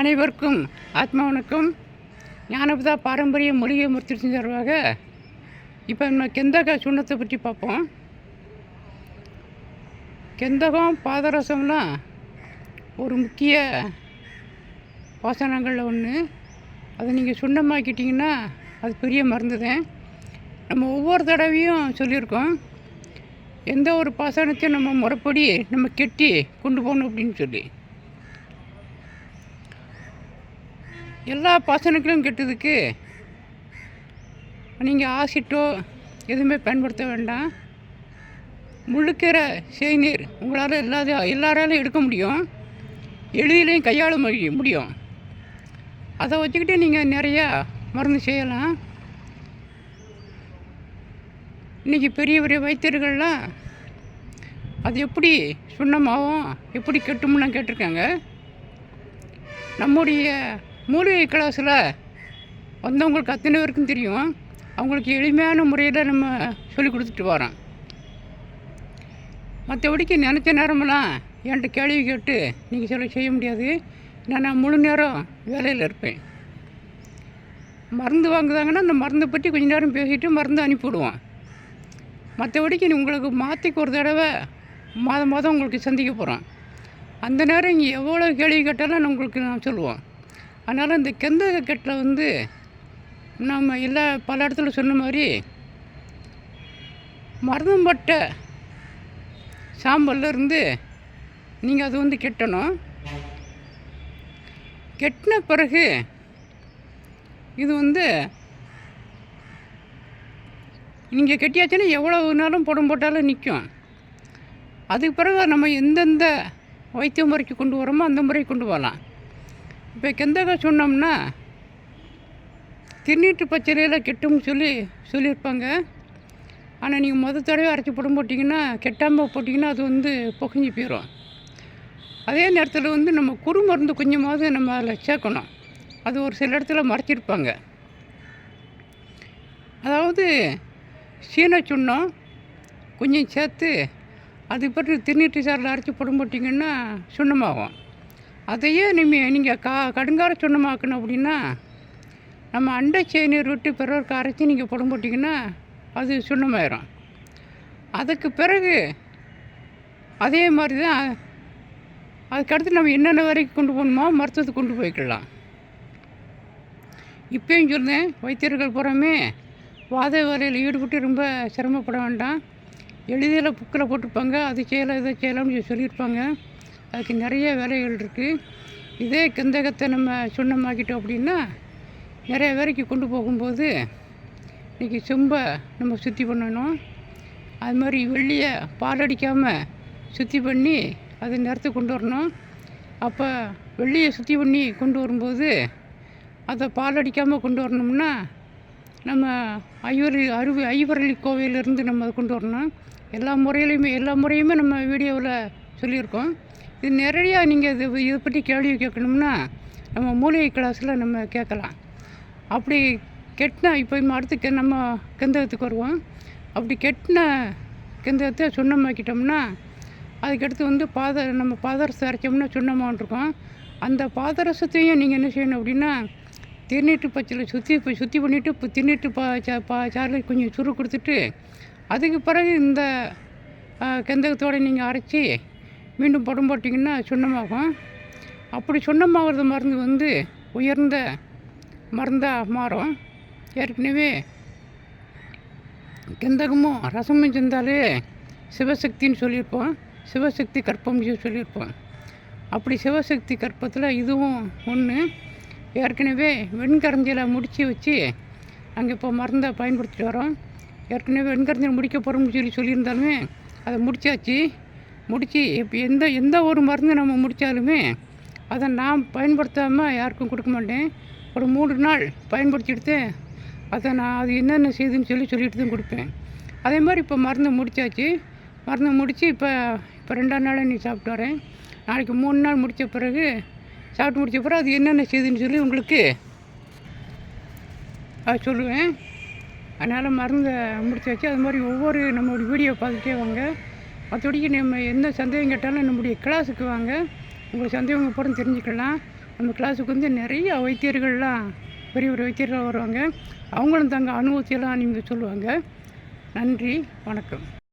அனைவருக்கும் ஆத்மாவனுக்கும் ஞானபுதா ஞானபதா பாரம்பரிய மொழிகை முறைத்திட்டு தருவாக இப்போ நம்ம கெந்தக சுண்ணத்தை பற்றி பார்ப்போம். கெந்தகம் பாதரசம்லாம் ஒரு முக்கிய பாசனங்களில் ஒன்று அதை நீங்கள் சுண்ணமாக்கிட்டிங்கன்னா அது பெரிய மருந்து தான் நம்ம ஒவ்வொரு தடவையும் சொல்லியிருக்கோம். எந்த ஒரு பாசனத்தையும் நம்ம முறைப்படி நம்ம கெட்டி கொண்டு போகணும் அப்படின்னு சொல்லி. எல்லா பசங்களுக்கும் கெட்டதுக்கு. நீங்கள் ஆசிட்டோ எதுவுமே பயன்படுத்த வேண்டாம். முழுக்கிற செய்நீர் உங்களால் எல்லா எல்லாராலையும் எடுக்க முடியும். எளிதிலையும் கையாள முடியும் முடியும். அதை வச்சுக்கிட்டு நீங்கள் நிறையா மருந்து செய்யலாம். இன்றைக்கி பெரிய பெரிய வைத்தியர்கள்லாம் அது எப்படி சுண்ணமாகும் எப்படி கெட்டும்லாம் கேட்டிருக்காங்க. நம்முடைய மூலிகை கிளாஸில் வந்தவங்களுக்கு அத்தனை பேருக்கும் தெரியும். அவங்களுக்கு எளிமையான முறையில் நம்ம சொல்லி கொடுத்துட்டு வரோம். மற்றபடிக்கு நினச்ச நேரமெல்லாம் என்கிட்ட கேள்வி கேட்டு நீங்கள் சொல்ல செய்ய முடியாது. நான் முழு நேரம் வேலையில் இருப்பேன். மருந்து வாங்குதாங்கன்னா அந்த மருந்தை பற்றி கொஞ்ச நேரம் பேசிட்டு மருந்து அனுப்பிவிடுவோம் மற்றபடிக்கு உங்களுக்கு மாற்றிக்கு ஒரு தடவை மாதம் மாதம் உங்களுக்கு சந்திக்க போகிறோம் அந்த நேரம் இங்கே எவ்வளோ கேள்வி கேட்டாலும் நான் உங்களுக்கு நான் சொல்லுவோம். அதனால் இந்த கெந்தக கெட்டில் வந்து நம்ம எல்லா பல இடத்துல சொன்ன மாதிரி மருதம் பட்ட சாம்பல்ல இருந்து நீங்கள் அது வந்து கெட்டணும். கெட்டின பிறகு இது வந்து நீங்கள் கெட்டியாச்சுன்னா எவ்வளவு நாளும் படம் போட்டாலும் நிற்கும் அதுக்கு பிறகு நம்ம எந்தெந்த வைத்திய முறைக்கு கொண்டு வரோமோ அந்த முறைக்கு கொண்டு போகலாம் இப்போ கெந்தக சொன்னோம்னா திருநீட்டு பச்சரியில் கெட்டும்னு சொல்லி சொல்லியிருப்பாங்க. ஆனால் நீங்கள் முத தடவை அரைச்சி படம் போட்டிங்கன்னா கெட்டாமல் போட்டிங்கன்னா அது வந்து புகஞ்சு போயிடும் அதே நேரத்தில் வந்து நம்ம குறு மருந்து கொஞ்சமாவது நம்ம அதில் சேர்க்கணும். அது ஒரு சில இடத்துல மறைச்சிருப்பாங்க. அதாவது சீன சுண்ணம் கொஞ்சம் சேர்த்து அது பிறகு திருநீட்டு சாரில் அரைச்சி படம் போட்டிங்கன்னா சுண்ணமாகும். அதையே நீங்கள் நீங்கள் கா கடுங்கார சுண்ணமாக்கணும் அப்படின்னா நம்ம அண்டை சேனியர் விட்டு பிறருக்கு அரைச்சி நீங்கள் புடம் போட்டிங்கன்னா அது சுண்ணமாயிரும். அதுக்கு பிறகு அதே மாதிரி தான் அதுக்கடுத்து நம்ம என்னென்ன வரைக்கும் கொண்டு போகணுமோ மருத்துவத்துக்கு கொண்டு போய்க்கலாம். இப்போயும் சொன்னேன் வைத்தியர்கள் புறமே வாத வேலையில் ஈடுபட்டு ரொம்ப சிரமப்பட வேண்டாம். எளிதில் புக்கில் போட்டிருப்பாங்க அது செய்யலை இதை செய்யலாம்னு சொல்லி சொல்லியிருப்பாங்க. அதுக்கு நிறைய வேலைகள் இருக்குது இதே கந்தகத்தை நம்ம சுண்ணமாக்கிட்டோம் அப்படின்னா நிறைய வேலைக்கு கொண்டு போகும்போது இன்றைக்கி செம்பை நம்ம சுத்தி பண்ணணும். அது மாதிரி வெள்ளியை பாலடிக்காமல் சுற்றி சுத்தி பண்ணி அது நிறத்து கொண்டு வரணும். அப்போ வெள்ளியை சுத்தி பண்ணி கொண்டு வரும்போது அதை பாலடிக்காமல் கொண்டு வரணும்னா நம்ம ஐவரி அருவி ஐவரளி கோவிலிருந்து நம்ம அதை கொண்டு வரணும். எல்லா முறையிலையுமே எல்லா முறையுமே நம்ம வீடியோவில் சொல்லியிருக்கோம். இது நேரடியாக நீங்கள் இது இதை பற்றி கேள்வி கேட்கணும்னா நம்ம மூலிகை கிளாஸில் நம்ம கேட்கலாம். அப்படி கெட்டின இப்போ அடுத்து கெ- நம்ம கெந்தகத்துக்கு வருவோம். அப்படி கெட்டின கெந்தகத்தை சுண்ணமாக்கிட்டோம்னா அதுக்கடுத்து வந்து பாத நம்ம பாதரசம் அரைச்சோம்னா சுண்ணமான் அந்த பாதரசத்தையும் நீங்கள் என்ன செய்யணும் அப்படின்னா திருநீட்டு பச்சையில் சுற்றி இப்போ சுற்றி பண்ணிவிட்டு இப்போ திருநீட்டு பா சா பா சாறில் கொஞ்சம் சுரு கொடுத்துட்டு அதுக்கு பிறகு இந்த கெந்தகத்தோடு நீங்கள் அரைச்சி மீண்டும் படம் போட்டிங்கன்னா சுண்ணமாகும் அப்படி சுண்ணமாகிறது மருந்து வந்து உயர்ந்த மருந்தாக மாறும். ஏற்கனவே கெந்தகமும் ரசமும் செஞ்சாலே சிவசக்தின்னு சொல்லியிருப்போம். சிவசக்தி கற்பம் சொல்லியிருப்போம். அப்படி சிவசக்தி கற்பத்தில் இதுவும் ஒன்று ஏற்கனவே வெண்கரஞ்சியில் முடித்து வச்சு அங்கே இப்போ மருந்தை பயன்படுத்திட்டு வரோம். ஏற்கனவே வெண்கரஞ்சியில் முடிக்க போகிறோம்னு சொல்லி சொல்லியிருந்தாலுமே அதை முடிச்சாச்சு. முடித்து இப்போ எந்த எந்த ஒரு மருந்து நம்ம முடித்தாலுமே அதை நான் பயன்படுத்தாமல் யாருக்கும் கொடுக்க மாட்டேன். ஒரு மூணு நாள் பயன்படுத்திட்டு அதை நான் அது என்னென்ன செய்துன்னு சொல்லி சொல்லிட்டு தான் கொடுப்பேன். அதே மாதிரி இப்போ மருந்து முடிச்சாச்சு. மருந்து முடித்து இப்போ இப்போ ரெண்டாம் நாளே நீ சாப்பிட்டு வரேன். நாளைக்கு மூணு நாள் முடித்த பிறகு சாப்பிட்டு முடித்த பிறகு அது என்னென்ன செய்துன்னு சொல்லி உங்களுக்கு அது சொல்லுவேன். அதனால் மருந்தை முடிச்சாச்சு. அது மாதிரி ஒவ்வொரு நம்மளுடைய வீடியோ பார்த்துட்டே வாங்க. மற்றபடிக்கு நம்ம எந்த சந்தேகம் கேட்டாலும் நம்முடைய கிளாஸுக்கு வாங்க. உங்களுக்கு சந்தேகம் கூட தெரிஞ்சுக்கலாம். நம்ம கிளாஸுக்கு வந்து நிறைய வைத்தியர்கள்லாம் பெரிய பெரிய வைத்தியர்கள் வருவாங்க. அவங்களும் தங்க அனுபவத்தையெல்லாம் நீங்கள் சொல்லுவாங்க. நன்றி வணக்கம்.